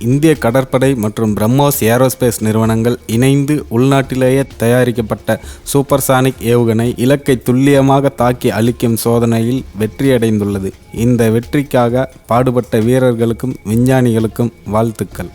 இந்திய கடற்படை மற்றும் பிரம்மோஸ் ஏரோஸ்பேஸ் நிறுவனங்கள் இணைந்து உள்நாட்டிலேயே தயாரிக்கப்பட்ட சூப்பர்சானிக் ஏவுகணை இலக்கை துல்லியமாக தாக்கி அழிக்கும் சோதனையில் வெற்றியடைந்துள்ளது. இந்த வெற்றிக்காக பாடுபட்ட வீரர்களுக்கும் விஞ்ஞானிகளுக்கும் வாழ்த்துக்கள்.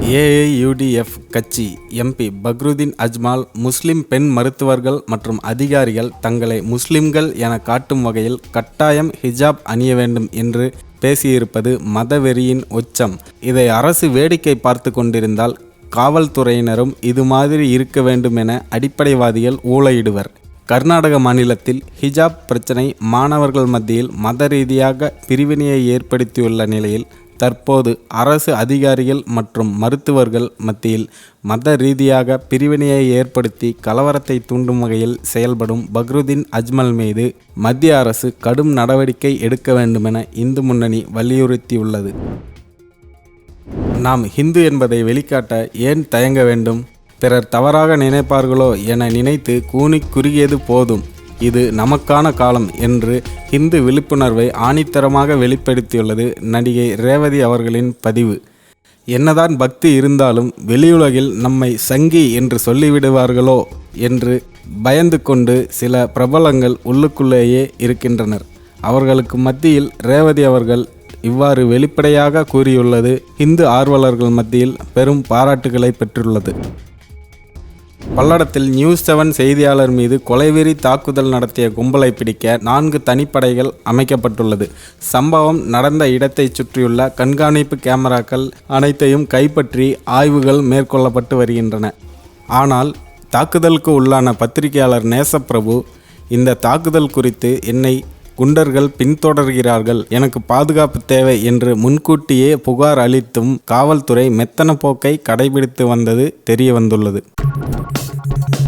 ஏஐயுடிஎஃப் கட்சி எம்பி பக்ருதீன் அஜ்மால் முஸ்லிம் பெண் மருத்துவர்கள் மற்றும் அதிகாரிகள் தங்களை முஸ்லிம்கள் என காட்டும் வகையில் கட்டாயம் ஹிஜாப் அணிய வேண்டும் என்று பேசியிருப்பது மதவெறியின் உச்சம். இதை அரசு வேடிக்கை பார்த்து கொண்டிருந்தால் காவல்துறையினரும் இது மாதிரி இருக்க வேண்டும் என அடிப்படைவாதிகள் ஊழையிடுவர். கர்நாடக மாநிலத்தில் ஹிஜாப் பிரச்சினை மாணவர்கள் மத்தியில் மத ரீதியாக பிரிவினையை ஏற்படுத்தியுள்ள நிலையில் தற்போது அரசு அதிகாரிகள் மற்றும் மருத்துவர்கள் மத்தியில் மத ரீதியாக பிரிவினையை ஏற்படுத்தி கலவரத்தை தூண்டும் வகையில் செயல்படும் பக்ருதீன் அஜ்மல் மீது மத்திய அரசு கடும் நடவடிக்கை எடுக்க வேண்டுமென இந்து முன்னணி வலியுறுத்தியுள்ளது. நாம் ஹிந்து என்பதை வெளிக்காட்ட ஏன் தயங்க வேண்டும்? பிறர் தவறாக நினைப்பார்களோ என நினைத்து கூனி குறுகியது போதும். இது நமக்கான காலம் என்று ஹிந்து விழிப்புணர்வை ஆணித்தரமாக வெளிப்படுத்தியுள்ளது நடிகை ரேவதி அவர்களின் பதிவு. என்னதான் பக்தி இருந்தாலும் வெளியுலகில் நம்மை சங்கி என்று சொல்லிவிடுவார்களோ? என்று பயந்து கொண்டு சில பிரபலங்கள் உள்ளுக்குள்ளேயே இருக்கின்றனர். அவர்களுக்கு மத்தியில் ரேவதி அவர்கள் இவ்வாறு வெளிப்படையாக கூறியுள்ளது. இந்து ஆர்வலர்கள் மத்தியில் பெரும் பாராட்டுகளை பெற்றுள்ளது. பல்லடத்தில் நியூஸ் செவன் செய்தியாளர் மீது கொலைவெறி தாக்குதல் நடத்திய கும்பலை பிடிக்க நான்கு தனிப்படைகள் அமைக்கப்பட்டுள்ளது. சம்பவம் நடந்த இடத்தை சுற்றியுள்ள கண்காணிப்பு கேமராக்கள் அனைத்தையும் கைப்பற்றி ஆய்வுகள் மேற்கொள்ளப்பட்டு வருகின்றன. ஆனால் தாக்குதலுக்கு உள்ளான பத்திரிகையாளர் நேசப்பிரபு இந்த தாக்குதல் குறித்து என்னை குண்டர்கள் பின்தொடர்கிறார்கள் எனக்கு பாதுகாப்பு தேவை என்று முன்கூட்டியே புகார் அளித்தும் காவல்துறை மெத்தன போக்கை கடைபிடித்து வந்தது தெரிய வந்துள்ளது thank you